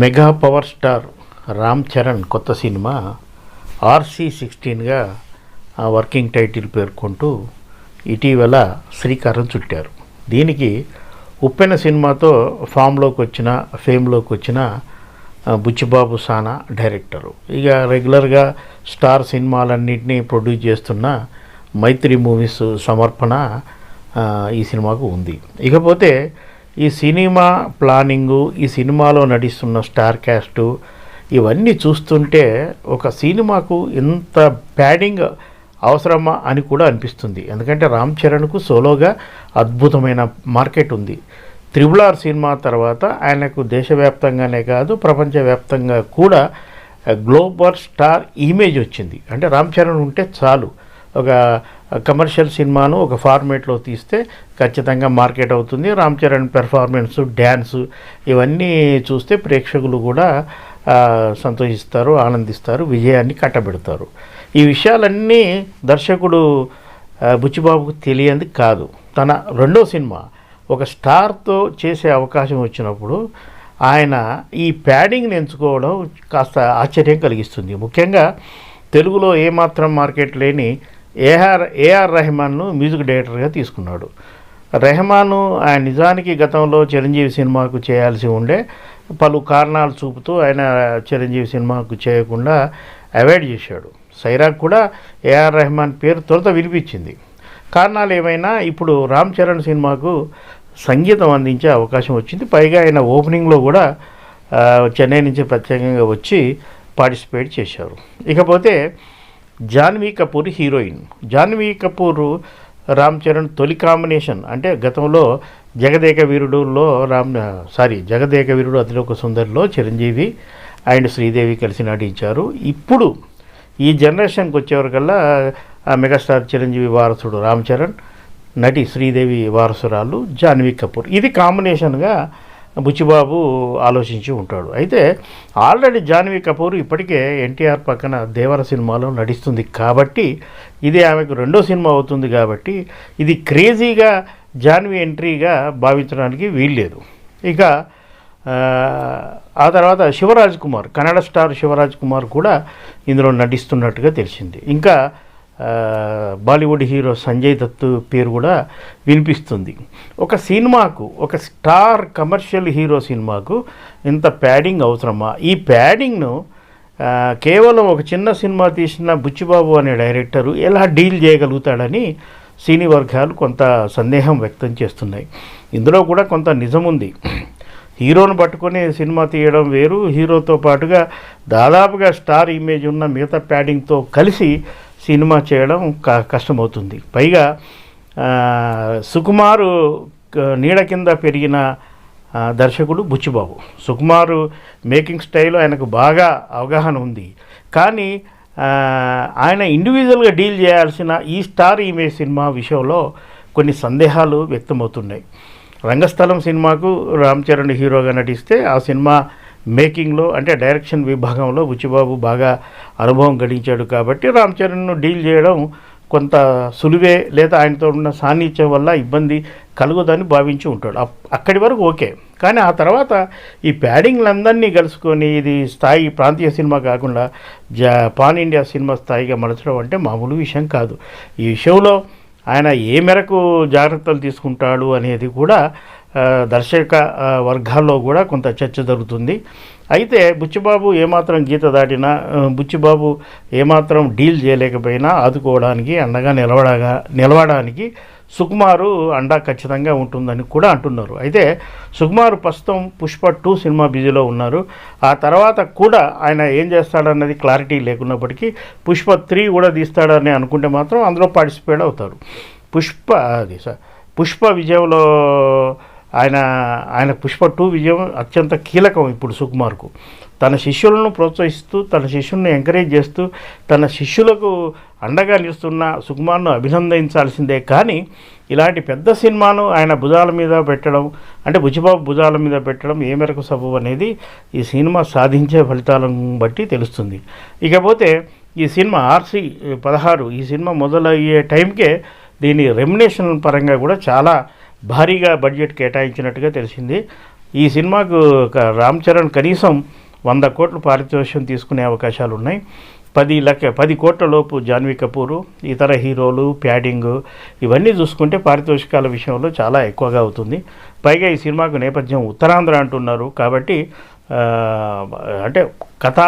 Mega power star Ram Charan కొత్త cinema RC సిక్స్టీన్గా ఆ working title పేర్కొంటూ ఇటీవల శ్రీకారం చుట్టారు. దీనికి ఉప్పెన సినిమాతో ఫామ్లోకి వచ్చిన ఫేమ్లోకి వచ్చిన బుచ్చిబాబు సానా డైరెక్టరు. ఇక రెగ్యులర్గా స్టార్ సినిమాలన్నింటినీ ప్రొడ్యూస్ చేస్తున్న మైత్రి మూవీస్ సమర్పణ ఈ సినిమాకు ఉంది. ఇకపోతే ఈ సినిమా ప్లానింగు ఈ సినిమాలో నటిస్తున్న స్టార్ క్యాస్టు ఇవన్నీ చూస్తుంటే ఒక సినిమాకు ఇంత ప్యాడింగ్ అవసరమా అని కూడా అనిపిస్తుంది. ఎందుకంటే రామ్ చరణ్కు సోలోగా అద్భుతమైన మార్కెట్ ఉంది. త్రిబుల్ ఆర్ సినిమా తర్వాత ఆయనకు దేశవ్యాప్తంగానే కాదు ప్రపంచవ్యాప్తంగా కూడా గ్లోబల్ స్టార్ ఇమేజ్ వచ్చింది. అంటే రామ్ చరణ్ ఉంటే చాలు. ఒక కమర్షియల్ సినిమాను ఒక ఫార్మేట్లో తీస్తే ఖచ్చితంగా మార్కెట్ అవుతుంది. రామ్ చరణ్ పెర్ఫార్మెన్స్ డ్యాన్స్ ఇవన్నీ చూస్తే ప్రేక్షకులు కూడా సంతోషిస్తారు ఆనందిస్తారు విజయాన్ని కట్టబెడతారు. ఈ విషయాలన్నీ దర్శకుడు బుచ్చిబాబుకు తెలియంది కాదు. తన రెండో సినిమా ఒక స్టార్తో చేసే అవకాశం వచ్చినప్పుడు ఆయన ఈ ప్యాడింగ్ని ఎంచుకోవడం కాస్త ఆశ్చర్యం కలిగిస్తుంది. ముఖ్యంగా తెలుగులో ఏమాత్రం మార్కెట్ లేని ఏఆర్ ఏఆర్ రెహమాన్ను మ్యూజిక్ డైరెక్టర్గా తీసుకున్నాడు. రెహమాను ఆయన నిజానికి గతంలో చిరంజీవి సినిమాకు చేయాల్సి ఉండే పలు కారణాలు చూపుతూ ఆయన చిరంజీవి సినిమాకు చేయకుండా అవాయిడ్ చేశాడు. సైరాక్ కూడా ఏఆర్ రెహమాన్ పేరు తొలుత వినిపించింది. కారణాలు ఏమైనా? ఇప్పుడు రామ్ చరణ్ సినిమాకు సంగీతం అందించే అవకాశం వచ్చింది. పైగా ఆయన ఓపెనింగ్లో కూడా చెన్నై నుంచి ప్రత్యేకంగా వచ్చి పార్టిసిపేట్ చేశారు. ఇకపోతే జాన్వీ కపూర్ హీరోయిన్. జాన్వీ కపూర్ రామ్ చరణ్ తొలి కాంబినేషన్. అంటే గతంలో జగదేక వీరుడులో రామ్ సారీ జగదేక వీరుడు అతిలోక సుందరిలో చిరంజీవి అండ్ శ్రీదేవి కలిసి నటించారు. ఇప్పుడు ఈ జనరేషన్కి వచ్చేవరకల్లా ఆ మెగాస్టార్ చిరంజీవి వారసుడు రామ్ చరణ్ నటి శ్రీదేవి వారసురాలు జాన్వీ కపూర్. ఇది కాంబినేషన్గా బుచ్చిబాబు ఆలోచించి ఉంటాడు. అయితే ఆల్రెడీ జాన్వీ కపూర్ ఇప్పటికే ఎన్టీఆర్ పక్కన దేవర సినిమాలో నటిస్తుంది కాబట్టి ఇది ఆమెకు రెండో సినిమా అవుతుంది కాబట్టి ఇది క్రేజీగా జాన్వీ ఎంట్రీగా భావించడానికి వీల్లేదు. ఇక ఆ, ఆ తర్వాత శివరాజ్ కుమార్ కన్నడ స్టార్ శివరాజ్ కుమార్ కూడా ఇందులో నటిస్తున్నట్టుగా తెలిసింది. ఇంకా బాలీవుడ్ హీరో సంజయ్ దత్ పేరు కూడా వినిపిస్తుంది. ఒక సినిమాకు ఒక స్టార్ కమర్షియల్ హీరో సినిమాకు ఇంత ప్యాడింగ్ అవసరమా? ఈ ప్యాడింగ్ను కేవలం ఒక చిన్న సినిమా తీసిన బుచ్చిబాబు అనే డైరెక్టరు ఎలా డీల్ చేయగలుగుతాడని సినీ వర్గాలు కొంత సందేహం వ్యక్తం చేస్తున్నాయి. ఇందులో కూడా కొంత నిజం ఉంది. హీరోను పట్టుకొని సినిమా తీయడం వేరు. హీరోతో పాటుగా దాదాపుగా స్టార్ ఇమేజ్ ఉన్న మిగతా ప్యాడింగ్తో కలిసి సినిమా చేయడం క- కష్టమవుతుంది. పైగా సుకుమారు నీడ కింద పెరిగిన దర్శకుడు బుచ్చిబాబు. సుకుమారు మేకింగ్ స్టైల్ ఆయనకు బాగా అవగాహన ఉంది. కానీ ఆయన ఇండివిజువల్గా డీల్ చేయాల్సిన ఈ స్టార్ ఇమేజ్ సినిమా విషయంలో కొన్ని సందేహాలు వ్యక్తమవుతున్నాయి. రంగస్థలం సినిమాకు రామ్ చరణ్ హీరోగా నటిస్తే ఆ సినిమా మేకింగ్లో అంటే డైరెక్షన్ విభాగంలో బుచ్చిబాబు బాగా అనుభవం గడించాడు కాబట్టి రామ్ చరణ్ను డీల్ చేయడం కొంత సులువే లేదా ఆయనతో ఉన్న సాన్నిధ్యం వల్ల ఇబ్బంది కలుగుదని భావించి ఉంటాడు. అప్- అక్కడి వరకు ఓకే. కానీ ఆ తర్వాత ఈ ప్యాడింగ్లందరినీ కలుసుకొని ఇది స్థాయి ప్రాంతీయ సినిమా కాకుండా జా పాన్ ఇండియా సినిమా స్థాయిగా మలచడం అంటే మామూలు విషయం కాదు. ఈ విషయంలో ఆయన ఏ మేరకు జాగ్రత్తలు తీసుకుంటాడు అనేది కూడా దర్శక వర్గాల్లో కూడా కొంత చర్చ జరుగుతుంది. అయితే బుచ్చిబాబు ఏమాత్రం గీత దాటినా బుచ్చిబాబు ఏమాత్రం డీల్ చేయలేకపోయినా ఆదుకోవడానికి అండగా నిలవడగా నిలవడానికి సుకుమారు అండా ఖచ్చితంగా ఉంటుందని కూడా అంటున్నారు. అయితే సుకుమారు ప్రస్తుతం పుష్ప టూ సినిమా బిజీలో ఉన్నారు. ఆ తర్వాత కూడా ఆయన ఏం చేస్తాడన్నది క్లారిటీ లేకున్నప్పటికీ పుష్ప త్రీ కూడా తీస్తాడని అనుకుంటే మాత్రం అందులో పార్టిసిపేట్ అవుతారు. పుష్ప అది సార్ పుష్ప విజయంలో ఆయన ఆయన పుష్ప టూ విజయం అత్యంత కీలకం ఇప్పుడు సుకుమార్కు. తన శిష్యులను ప్రోత్సహిస్తూ తన శిష్యులను ఎంకరేజ్ చేస్తూ తన శిష్యులకు అండగా నిలుస్తున్న సుకుమార్ను అభినందించాల్సిందే. కానీ ఇలాంటి పెద్ద సినిమాను ఆయన భుజాల మీద పెట్టడం అంటే బుచ్చిబాబు భుజాల మీద పెట్టడం ఏ మేరకు సబబు అనేది ఈ సినిమా సాధించే ఫలితాలను బట్టి తెలుస్తుంది. ఇకపోతే ఈ సినిమా ఆర్సి పదహారు ఈ సినిమా మొదలయ్యే టైంకే దీని రెమ్యునేషన్ పరంగా కూడా చాలా భారీగా బడ్జెట్ కేటాయించినట్టుగా తెలిసింది. ఈ సినిమాకు రామ్ చరణ్ కనీసం వంద కోట్లు పారితోషికం తీసుకునే అవకాశాలు ఉన్నాయి పది లక్ష పది కోట్ల లోపు జాన్వీ కపూరు ఇతర హీరోలు ప్యాడింగ్ ఇవన్నీ చూసుకుంటే పారితోషికాల విషయంలో చాలా ఎక్కువగా అవుతుంది. పైగా ఈ సినిమాకు నేపథ్యం ఉత్తరాంధ్ర అంటున్నారు. కాబట్టి అంటే కథ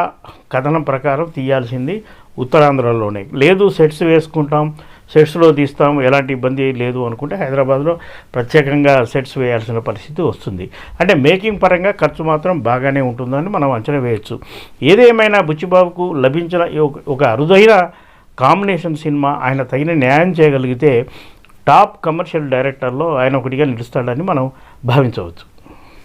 కథనం ప్రకారం తీయాల్సింది ఉత్తరాంధ్రలోనే. లేదు సెట్స్ వేసుకుంటాం సెట్స్లో తీస్తాం ఎలాంటి ఇబ్బంది లేదు అనుకుంటే హైదరాబాద్లో ప్రత్యేకంగా సెట్స్ వేయాల్సిన పరిస్థితి వస్తుంది. అంటే మేకింగ్ పరంగా ఖర్చు మాత్రం బాగానే ఉంటుందని మనం అంచనా వేయచ్చు. ఏదేమైనా బుచ్చిబాబుకు లభించిన ఒక- ఒక అరుదైన కాంబినేషన్ సినిమా ఆయన తగిన న్యాయం చేయగలిగితే టాప్ కమర్షియల్ డైరెక్టర్లో ఆయన ఒకటిగా నిలుస్తాడని మనం భావించవచ్చు.